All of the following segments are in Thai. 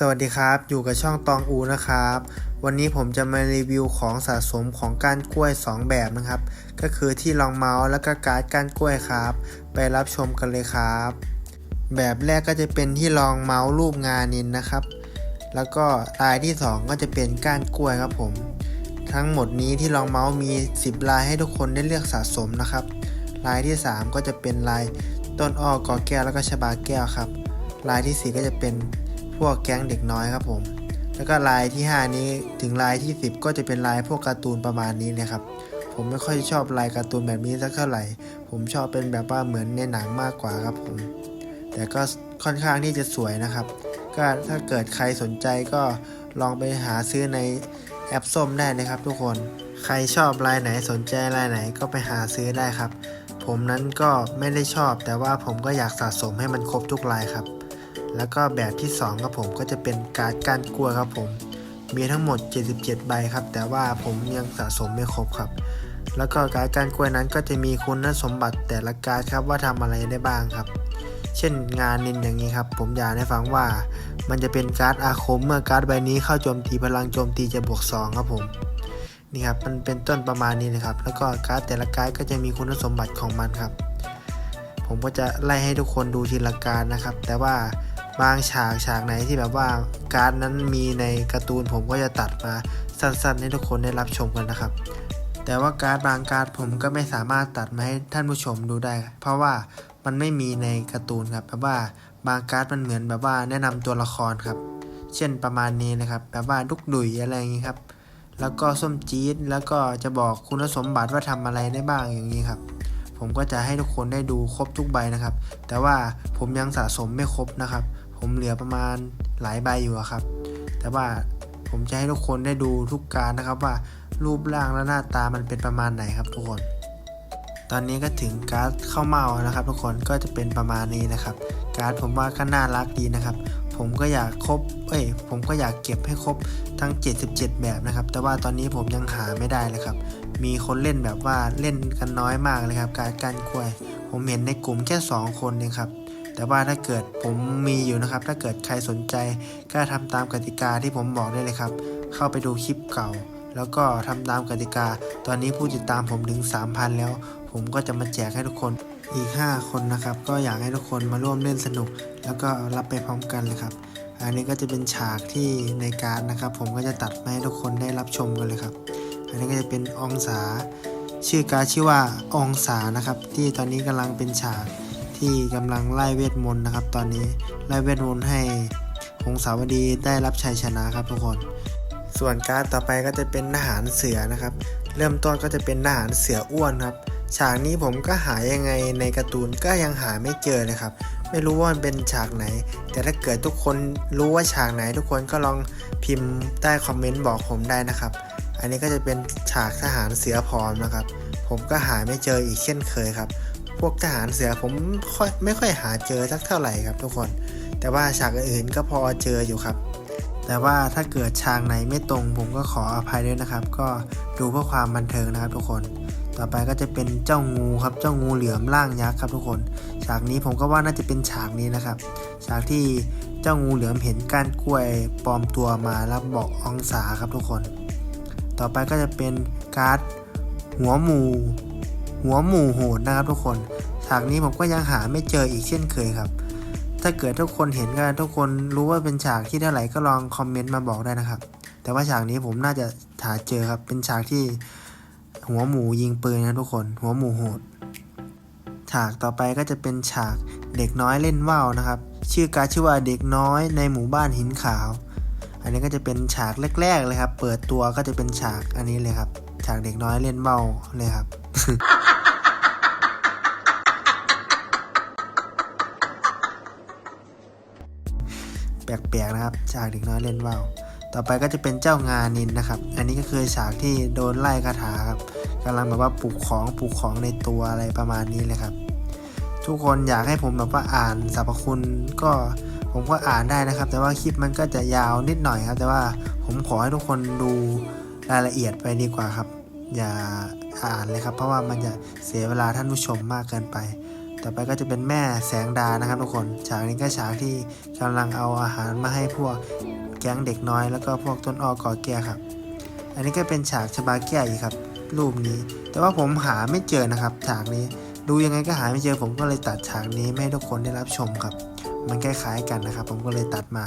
สวัสดีครับ อยู่กับช่องตองอูนะครับ วันนี้ผมจะมารีวิวของสะสมของก้านกล้วย 2 แบบนะครับ ก็คือที่รองเมาส์แล้วก็การ์ดก้านกล้วยครับ ไปรับชมกันเลยครับ แบบแรกก็จะเป็นที่รองเมาส์รูปงานินนะครับ แล้วก็ลายที่ 2 ก็จะเป็นก้านกล้วยครับผม ทั้งหมดนี้ที่รองเมาส์มี 10 ลายให้ทุกคนได้เลือกสะสมนะครับ ลายที่ 3 ก็จะเป็นลายต้นอ้อกอแก้วแล้วก็ชบาแก้วครับ ลายทีสี่4 ก็จะเป็น พวกแก๊งเด็กน้อยครับผม แล้วก็ลายที่ 5 นี้ถึงลายที่ 10 ก็จะเป็นลายพวกการ์ตูนประมาณนี้เลยครับ ผมไม่ค่อยชอบลายการ์ตูนแบบนี้สักเท่าไหร่ ผมชอบเป็นแบบว่าเหมือนในหนังมากกว่าครับผม แต่ก็ค่อนข้างที่จะสวยนะครับ ก็ถ้าเกิดใครสนใจก็ลองไปหาซื้อในแอปส้มได้นะครับ ทุกคน ใครชอบลายไหนสนใจลายไหนก็ไปหาซื้อได้ครับ ผมนั้นก็ไม่ได้ชอบแต่ว่าผมก็อยากสะสมให้มันครบทุกลายครับ แล้วก็แบบที่2ครับผมก็จะเป็นการ์ดกานกล้วครับผม มีทั้งหมด 77 ใบครับ แต่ว่าผมยังสะสมไม่ครบครับ แล้วก็การ์ดกานกล้วนั้นก็จะมีคุณสมบัติแต่ละการ์ดครับว่าทำอะไรได้บ้างครับ เช่นงานนินอย่างนี้ครับ ผมอยากให้ฟังว่า มันจะเป็นการ์ดอาคม เมื่อการ์ดใบนี้เข้าโจมตีพลังโจมตีจะบวก 2 ครับผมนี่ครับมันเป็นต้นประมาณนี้นะครับ แล้วก็การ์ดแต่ละการ์ดก็จะมีคุณสมบัติของมันครับ ผมก็จะไล่ให้ทุกคนดูทีละการนะครับ แต่ว่า บางฉากฉากไหนที่แบบว่าการ์ดนั้นมีในการ์ตูนผมก็จะตัดมาสั้นๆ ให้ทุกคนได้รับชมกันนะครับ แต่ว่าการ์ดบางการ์ดผมก็ไม่สามารถตัดมาให้ท่านผู้ชมดูได้ เพราะว่ามันไม่มีในการ์ตูนครับแบบว่าบางการ์ดมันเหมือนแบบว่าแนะนำตัวละครครับ เช่นประมาณนี้นะครับ แบบว่าดุกดุยอะไรอย่างนี้ครับ แล้วก็ส้มจี๊ดแล้วก็จะบอกคุณสมบัติว่าทำอะไรได้บ้างอย่างนี้ครับผมก็จะให้ทุกคนได้ดูครบทุกใบนะครับ แต่ว่าผมยังสะสมไม่ครบนะครับ ผมเหลือประมาณหลายใบอยู่ครับ แต่ว่าผมจะให้ทุกคนได้ดูทุกการนะครับว่ารูปร่างและหน้าตามันเป็นประมาณไหนครับทุกคน ตอนนี้ก็ถึงการ์ดเข้าเมานะครับ ทุกคนก็จะเป็นประมาณนี้นะครับ การ์ดผมว่าก็น่ารักดีนะครับ ผมก็อยากครบ เอ้ย ผมก็อยากเก็บให้ครบทั้ง 77 แบบนะครับ แต่ว่าตอนนี้ผมยังหาไม่ได้เลยครับ มีคนเล่นแบบว่าเล่นกันน้อยมากเลยครับ การการกล้วย ผมเห็นในกลุ่มแค่ 2 คนเองครับ แต่ว่าถ้าเกิดผมมีอยู่นะครับ ถ้าเกิดใครสนใจก็ทำตามกติกาที่ผมบอกได้เลยครับ เข้าไปดูคลิปเก่า แล้วก็ทำตามกติกา ตอนนี้ผู้ติดตามผมถึง 3,000 แล้ว ผมก็จะมาแจกให้ทุกคนอีก 5 คนนะครับ ก็อยากให้ทุกคนมาร่วมเล่นสนุก แล้วก็รับไปพร้อมกันเลยครับ อันนี้ก็จะเป็นฉากที่ในการนะครับ ผมก็จะตัดมาให้ทุกคนได้รับชมกันเลยครับ อันนี้ก็จะเป็นองศาชื่อการชื่อว่าองศานะครับ ที่ตอนนี้กำลังเป็นฉาก ที่กำลังไล่เวทมนต์นะครับ ตอนนี้ไล่เวทมนต์ให้หงสาวดีได้รับชัยชนะครับทุกคน ส่วนการ์ดต่อไปก็จะเป็นทหารเสือนะครับ เริ่มต้นก็จะเป็นทหารเสืออ้วนครับฉากนี้ผมก็หายังไงในการ์ตูนก็ยังหาไม่เจอเลยครับ ไม่รู้ว่ามันเป็นฉากไหน แต่ถ้าเกิดทุกคนรู้ว่าฉากไหน ทุกคนก็ลองพิมพ์ใต้คอมเมนต์บอกผมได้นะครับ อันนี้ก็จะเป็นฉากทหารเสือพร้อมนะครับ ผมก็หาไม่เจออีกเช่นเคยครับ พวกทหารเสือผมค่อยไม่ค่อยหาเจอสักเท่าไหร่ครับทุกคน แต่ว่าฉากอื่นก็พอเจออยู่ครับ แต่ว่าถ้าเกิดฉากไหนไม่ตรงผมก็ขออภัยด้วยนะครับ ก็ดูเพื่อความบันเทิงนะครับทุกคน ต่อไปก็จะเป็นเจ้างูครับ เจ้างูเหลือมร่างยักษ์ครับทุกคน ฉากนี้ผมก็ว่าน่าจะเป็นฉากนี้นะครับ ฉากที่เจ้างูเหลือมเห็นก้านกล้วยปลอมตัวมาแล้วบอกองศาครับทุกคน ต่อไปก็จะเป็นการ์ดหัวหมู หัวหมูโหดนะครับทุกคนฉากนี้ผมก็ยังหาไม่เจออีกเช่นเคยครับ ถ้าเกิดทุกคนเห็นกันทุกคนรู้ว่าเป็นฉากที่เท่าไหร่ก็ลองคอมเมนต์มาบอกได้นะครับ แต่ว่าฉากนี้ผมน่าจะหาเจอครับ เป็นฉากที่หัวหมูยิงปืนนะทุกคน หัวหมูโหด ฉากต่อไปก็จะเป็นฉากเด็กน้อยเล่นว่าวนะครับ ชื่อการชื่อว่าเด็กน้อยในหมู่บ้านหินขาว อันนี้ก็จะเป็นฉากแรก ๆ เลยครับ เปิดตัวก็จะเป็นฉากอันนี้เลยครับ ฉากเด็กน้อยเล่นว่าวเลยครับ แปลกๆนะครับฉากเด็กน้อยเล่นว่าวต่อไปก็จะเป็นเจ้างานินนะครับ อันนี้ก็คือฉากที่โดนไล่คาถาครับกำลังแบบว่าปลูกของปลูกของในตัวอะไรประมาณนี้เลยครับ ทุกคนอยากให้ผมแบบว่าอ่านสรรพคุณก็ผมก็อ่านได้นะครับ แต่ว่าคลิปมันก็จะยาวนิดหน่อยครับ แต่ว่าผมขอให้ทุกคนดูรายละเอียดไปดีกว่าครับ อย่าอ่านเลยครับ เพราะว่ามันจะเสียเวลาท่านผู้ชมมากเกินไป ต่อไปก็จะเป็นแม่แสงดานะครับทุกคนฉากนี้ก็ฉากที่กำลังเอาอาหารมาให้พวกแก๊งเด็กน้อย แล้วก็พวกต้นอ้อกอแก้ครับ อันนี้ก็เป็นฉากชบาแก้อีกครับ รูปนี้ แต่ว่าผมหาไม่เจอนะครับ ฉากนี้ดูยังไงก็หาไม่เจอผมก็เลยตัดฉากนี้ไม่ให้ทุกคนได้รับชมครับ มันคล้ายๆกันนะครับ ผมก็เลยตัดมา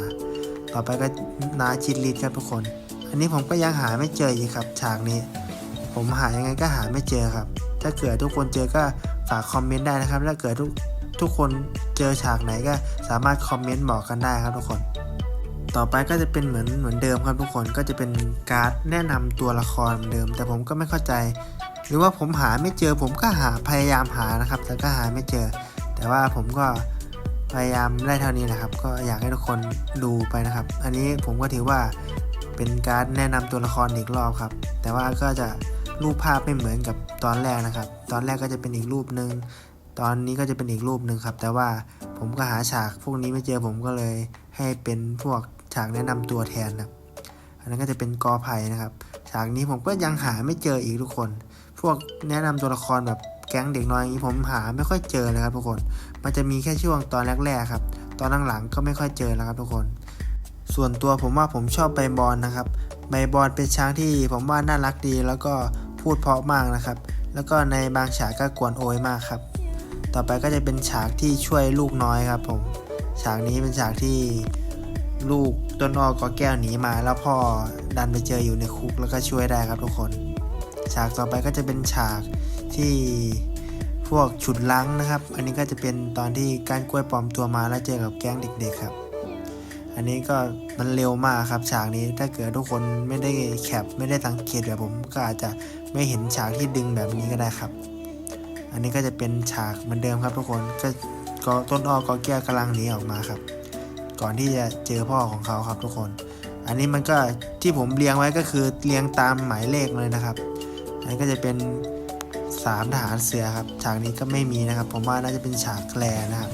ต่อไปก็นาจิตลิดครับทุกคน อันนี้ผมก็ยังหาไม่เจออีกครับ ฉากนี้ ผมหายังไงก็หาไม่เจอครับ ถ้าเกิดทุกคนเจอก็ ฝากคอมเมนต์ได้นะครับถ้าเกิดทุกทุกคนเจอฉากไหนก็สามารถคอมเมนต์บอกกันได้ครับทุกคน ต่อไปก็จะเป็นเหมือนเหมือนเดิมครับทุกคนก็จะเป็นการ์ดแนะนำตัวละครเหมือนเดิม แต่ผมก็ไม่เข้าใจ หรือว่าผมหาไม่เจอผมก็หาพยายามหานะครับ แต่ก็หาไม่เจอ แต่ว่าผมก็พยายามได้เท่านี้นะครับ ก็อยากให้ทุกคนดูไปนะครับ อันนี้ผมก็ถือว่าเป็นการแนะนำตัวละครอีกรอบครับ แต่ว่าก็จะ รูปภาพไม่เหมือนกับตอนแรกนะครับ ตอนแรกก็จะเป็นอีกรูปหนึ่งตอนนี้ก็จะเป็นอีกรูปหนึ่งครับ แต่ว่าผมก็หาฉากพวกนี้ไม่เจอผมก็เลยให้เป็นพวกฉากแนะนำตัวแทนนะครับ อันนั้นก็จะเป็นกอไผ่นะครับ ฉากนี้ผมก็ยังหาไม่เจออีกทุกคน พวกแนะนำตัวละครแบบแก๊งเด็กน้อยอย่างนี้ผมหาไม่ค่อยเจอเลยครับทุกคน มันจะมีแค่ช่วงตอนแรกๆครับ ตอนหลังๆก็ไม่ค่อยเจอแล้วครับทุกคน ส่วนตัวผมว่าผมชอบใบบอลนะครับ ใบบอลเป็นช้างที่ผมว่าน่ารักดี แล้วก็ พูดเพราะมากนะครับ แล้วก็ในบางฉากก็กวนโอยมากครับ ต่อไปก็จะเป็นฉากที่ช่วยลูกน้อยครับผม ฉากนี้เป็นฉากที่ลูกต้นอ้อก็แก้วหนีมา แล้วพ่อดันไปเจออยู่ในคุกแล้วก็ช่วยได้ครับทุกคน ฉากต่อไปก็จะเป็นฉากที่พวกฉุดลังนะครับ อันนี้ก็จะเป็นตอนที่การกล้วยปลอมตัวมาแล้วเจอกับแก๊งเด็กๆครับ อันนี้ก็มันเร็วมากครับฉากนี้ถ้าเกิดทุกคนไม่ได้แคปไม่ได้สังเกตแบบผมก็อาจจะไม่เห็นฉากที่ดึงแบบนี้ก็ได้ครับ อันนี้ก็จะเป็นฉากเหมือนเดิมครับทุกคนก็ก็ต้นอ้อก็แก้วกำลังหนีออกมาครับ ก่อนที่จะเจอพ่อของเขาครับทุกคน อันนี้มันก็ที่ผมเรียงไว้ก็คือเรียงตามหมายเลขเลยนะครับ อันนี้ก็จะเป็นสามทหารเสือครับ ฉากนี้ก็ไม่มีนะครับ ผมว่าน่าจะเป็นฉากแคลนะครับ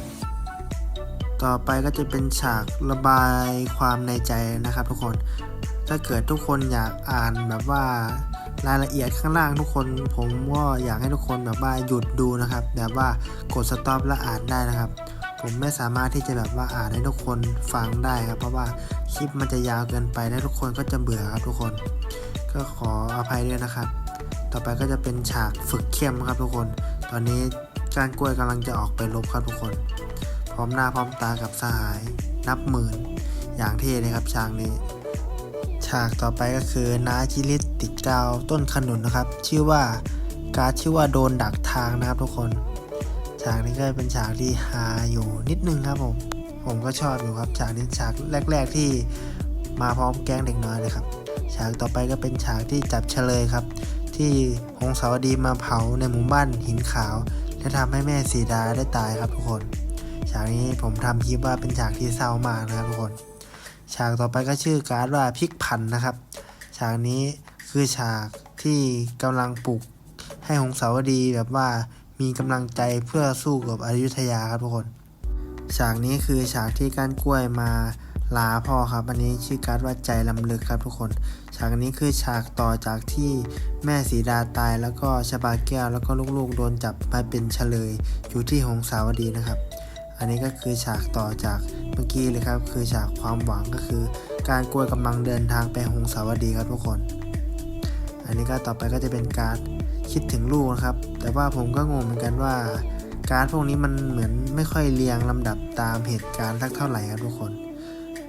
ต่อไปก็จะเป็นฉากระบายความในใจนะครับทุกคน ถ้าเกิดทุกคนอยากอ่านแบบว่ารายละเอียดข้างล่างทุกคน ผมก็อยากให้ทุกคนแบบว่าหยุดดูนะครับ แบบว่ากดสต็อปแล้วอ่านได้นะครับ ผมไม่สามารถที่จะแบบว่าอ่านให้ทุกคนฟังได้ครับ เพราะว่าคลิปมันจะยาวเกินไปและทุกคนก็จะเบื่อครับทุกคน ก็ขออภัยด้วยนะครับ ต่อไปก็จะเป็นฉากฝึกเข้มครับทุกคน ตอนนี้การกล้วยกำลังจะออกไปรบครับทุกคน พร้อมหน้าพร้อมตากับสหาย นับหมื่น อย่างเท่เลยครับฉากนี้ ฉากต่อไปก็คือน้าชิลิตติดกาวต้นขนุนนะครับ ชื่อว่าการชื่อว่าโดนดักทางนะครับทุกคน ฉากนี้ก็เป็นฉากที่ฮาอยู่นิดนึงครับผม ผมก็ชอบอยู่ครับฉากนี้ฉากแรก ๆที่มาพร้อมแก๊งเด็กน้อยเลยครับ ฉากต่อไปก็เป็นฉากที่จับเฉลยครับ ที่หงสาวดีมาเผาในหมู่บ้านหินขาว และทำให้แม่สีดาได้ตายครับทุกคนากนี้ผมทำคลิปว่าเป็นฉากที่เศร้ามากนะครับทุกคน ฉากต่อไปก็ชื่อการ์ดว่าพลิกผันนะครับ ฉากนี้คือฉากที่กำลังปลุกให้หงสาวดีแบบว่ามีกำลังใจเพื่อสู้กับอยุธยาครับทุกคน ฉากนี้คือฉากที่ก้านกล้วยมาลาพ่อครับ อันนี้ชื่อการ์ดว่าใจลำลึกครับทุกคน ฉากนี้คือฉากต่อจากที่แม่สีดาตายแล้วก็ชบาแก้วแล้วก็ลูกๆ โดนจับมาเป็นเฉลย อยู่ที่หงสาวดีนะครับ อันนี้ก็คือฉากต่อจากเมื่อกี้เลยครับ คือฉากความหวังก็คือ การกล้วกำลังเดินทางไปหงสาวดีครับทุกคน อันนี้ก็ต่อไปก็จะเป็นการคิดถึงลูกนะครับ แต่ว่าผมก็งงเหมือนกันว่า การพวกนี้มันเหมือนไม่ค่อยเรียงลำดับตามเหตุการณ์สักเท่าไหร่ครับทุกคน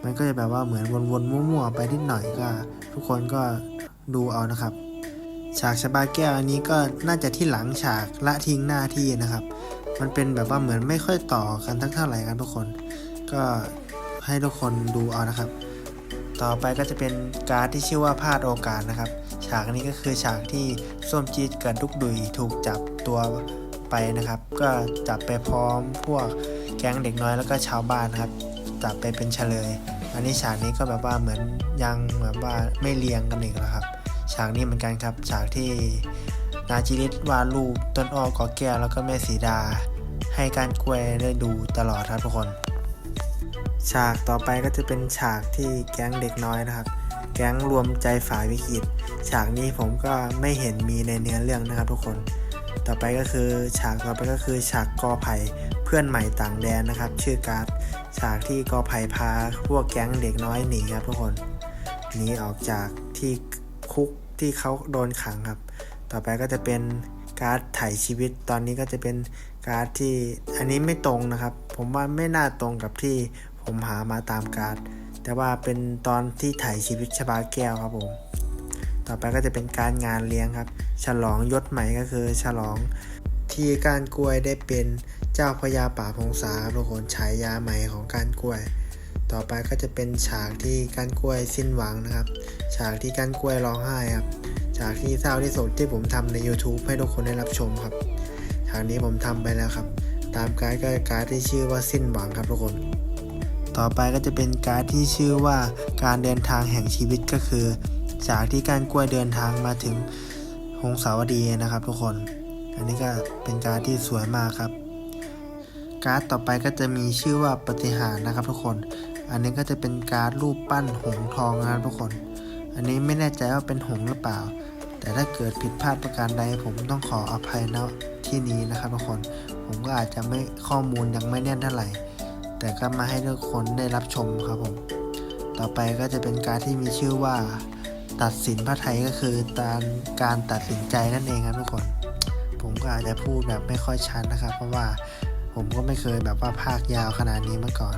มันก็จะแบบว่าเหมือนวนๆมั่วๆไปนิดหน่อยก็ ทุกคนก็ดูเอานะครับ ฉากชบาแก้วอันนี้ก็น่าจะที่หลังฉากละทิ้งหน้าที่นะครับ มันเป็นแบบว่าเหมือนไม่ค่อยต่อกันทักเท่าไหร่ครับทุกคน ก็ให้ทุกคนดูเอานะครับ ต่อไปก็จะเป็นการ์ดที่ชื่อว่าพลาดโอกาสนะครับ ฉากนี้ก็คือฉากที่ส้มจีดกับดุกดุยถูกจับตัวไปนะครับ ก็จับไปพร้อมพวกแก๊งเด็กน้อยแล้วก็ชาวบ้านนะครับ จับไปเป็นเฉลย อันนี้ฉากนี้ก็แบบว่าเหมือนยังแบบว่าไม่เรียงกันอีกแล้วครับ ฉากนี้เหมือนกันครับ ฉากที่ นาจิริตวาดรูปต้นอ้อกอแก้วแล้วก็แม่สีดา ให้การกล้วยได้ดูตลอดครับทุกคน ฉากต่อไปก็จะเป็นฉากที่แก๊งเด็กน้อยนะครับ แก๊งรวมใจฝ่ายวิกฤต ฉากนี้ผมก็ไม่เห็นมีในเนื้อเรื่องนะครับทุกคน ต่อไปก็คือฉากต่อไปก็คือฉากกอไผ่เพื่อนใหม่ต่างแดนนะครับ ชื่อการ์ดฉากที่กอไผ่พาพวกแก๊งเด็กน้อยหนีครับทุกคนหนีออกจากที่คุกที่เขาโดนขังครับ ต่อไปก็จะเป็นการ์ดถ่ายชีวิต ตอนนี้ก็จะเป็นการ์ดที่อันนี้ไม่ตรงนะครับ ผมว่าไม่น่าตรงกับที่ผมหามาตามการ์ด แต่ว่าเป็นตอนที่ถ่ายชีวิตชบาแก้วครับผม ต่อไปก็จะเป็นการงานเลี้ยงครับ ฉลองยศใหม่ก็คือฉลองที่การกล้วยได้เป็นเจ้าพญาป่าพงษาครับทุกคนฉายาใหม่ของการกล้วย ต่อไปก็จะเป็นฉากที่การกล้วยสิ้นหวังนะครับ ฉากที่การกล้วยร้องไห้ครับ ฉากที่เศร้าที่สุดที่ผมทำใน YouTube ให้ทุกคนได้รับชมครับฉากนี้ผมทำไปแล้วครับ ตามการ์ดก็การ์ดที่ชื่อว่าสิ้นหวังครับทุกคน ต่อไปก็จะเป็นการ์ดที่ชื่อว่าการเดินทางแห่งชีวิตก็คือ จากที่การกล้วยเดินทางมาถึงหงสาวดีนะครับ ทุกคน อันนี้ก็เป็นการ์ดที่สวยมากครับ การ์ดต่อไปก็จะมีชื่อว่าปฏิหารนะครับ ทุกคน อันนี้ก็จะเป็นการ์ดรูปปั้นหงส์ทองนะครับทุกคน อันนี้ไม่แน่ใจว่าเป็นหงหรือเปล่า แต่ถ้าเกิดผิดพลาดประการใดผมต้องขออภัยณที่นี้นะครับทุกคน ผมก็อาจจะไม่ข้อมูลยังไม่แน่นเท่าไหร่ แต่ก็มาให้ทุกคนได้รับชมครับผม ต่อไปก็จะเป็นการที่มีชื่อว่า ตัดสินพระไทยก็คือการการตัดสินใจนั่นเองครับทุกคน ผมก็อาจจะพูดแบบไม่ค่อยชัดนะครับ เพราะว่าผมก็ไม่เคยแบบว่าภาคยาวขนาดนี้มาก่อน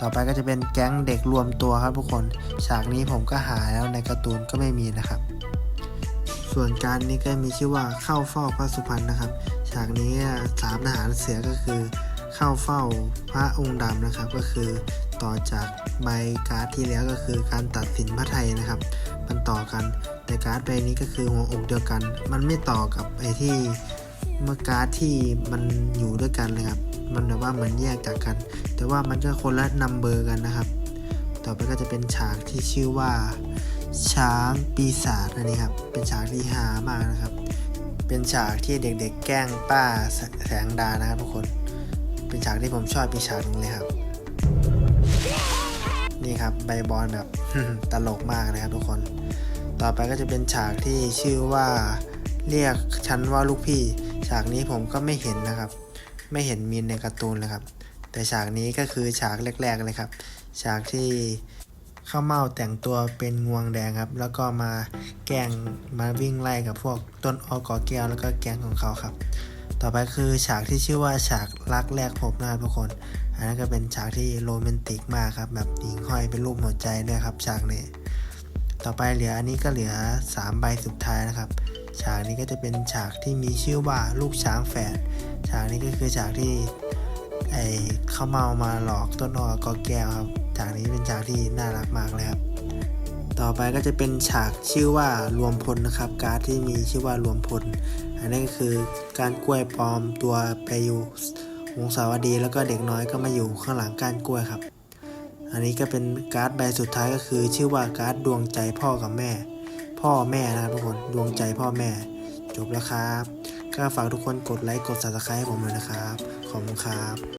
ต่อไปก็จะเป็นแก๊งเด็กรวมตัวครับทุกคนฉากนี้ผมก็หาแล้วในการ์ตูนก็ไม่มีนะครับ ส่วนการนี้ก็มีชื่อว่าเข้าเฝ้าพระสุพรรณนะครับ ฉากนี้สามทหารเสือก็คือ เข้าเฝ้าพระองค์ดำนะครับ ก็คือต่อจากใบการ์ดที่แล้วก็คือการตัดสินพระไทยนะครับ มันต่อกันแต่การ์ดใบนี้ก็คือหัวอกเดียวกัน มันไม่ต่อกับไอ้ที่เมื่อการ์ดที่มันอยู่ด้วยกันเลยครับ มันแบบว่าเหมือนแยกจากกัน แต่ว่ามันก็คนละนัมเบอร์กันนะครับ ต่อไปก็จะเป็นฉากที่ชื่อว่า ช้างปีศาจอันนี้ครับ เป็นฉากที่ฮามากนะครับ เป็นฉากที่เด็กๆ แกล้งป้าแสงดานะครับทุกคน เป็นฉากที่ผมชอบปีฉากนึงเลยครับ นี่ครับใบบอลแบบตลกมากนะครับทุกคน ต่อไปก็จะเป็นฉากที่ชื่อว่าเรียกฉันว่าลูกพี่ ฉากนี้ผมก็ไม่เห็นนะครับ ไม่เห็นมีในการ์ตูนเลยครับ แต่ฉากนี้ก็คือฉากแรกๆเลยครับ ฉากที่ข้าวเมาแต่งตัวเป็นงวงแดงครับ แล้วก็มาแกงมาวิ่งไล่กับพวกต้นออกอแก้วแล้วก็แกงของเขาครับ ต่อไปคือฉากที่ชื่อว่าฉากรักแรกพบนะครับทุกคน อันนั้นก็เป็นฉากที่โรแมนติกมากครับ แบบหญิงห้อยเป็นรูปหัวใจด้วยครับฉากนี้ ต่อไปเหลืออันนี้ก็เหลือ3ใบสุดท้ายนะครับ ฉากนี้ก็จะเป็นฉากที่มีชื่อว่าลูกช้างแฝดฉากนี้ก็คือฉากที่ไอ้ข้าวเมามาหลอกต้นอ้อกอแก้วครับฉากนี้เป็นฉากที่น่ารักมากเลยครับต่อไปก็จะเป็นฉากชื่อว่ารวมพลนะครับ การ์ดที่มีชื่อว่ารวมพล อันนี้ก็คือการกล้วยปลอมตัวไปอยู่วงศาวดี แล้วก็เด็กน้อยก็มาอยู่ข้างหลังการกล้วยครับ อันนี้ก็เป็นการ์ดใบสุดท้ายก็คือ ชื่อว่าการ์ดดวงใจพ่อกับแม่ พ่อแม่นะครับทุกคนดวงใจพ่อแม่ จบแล้วครับ ก็ฝากทุกคนกดไลค์กด subscribe ให้ผมเลยนะครับ ขอบคุณครับ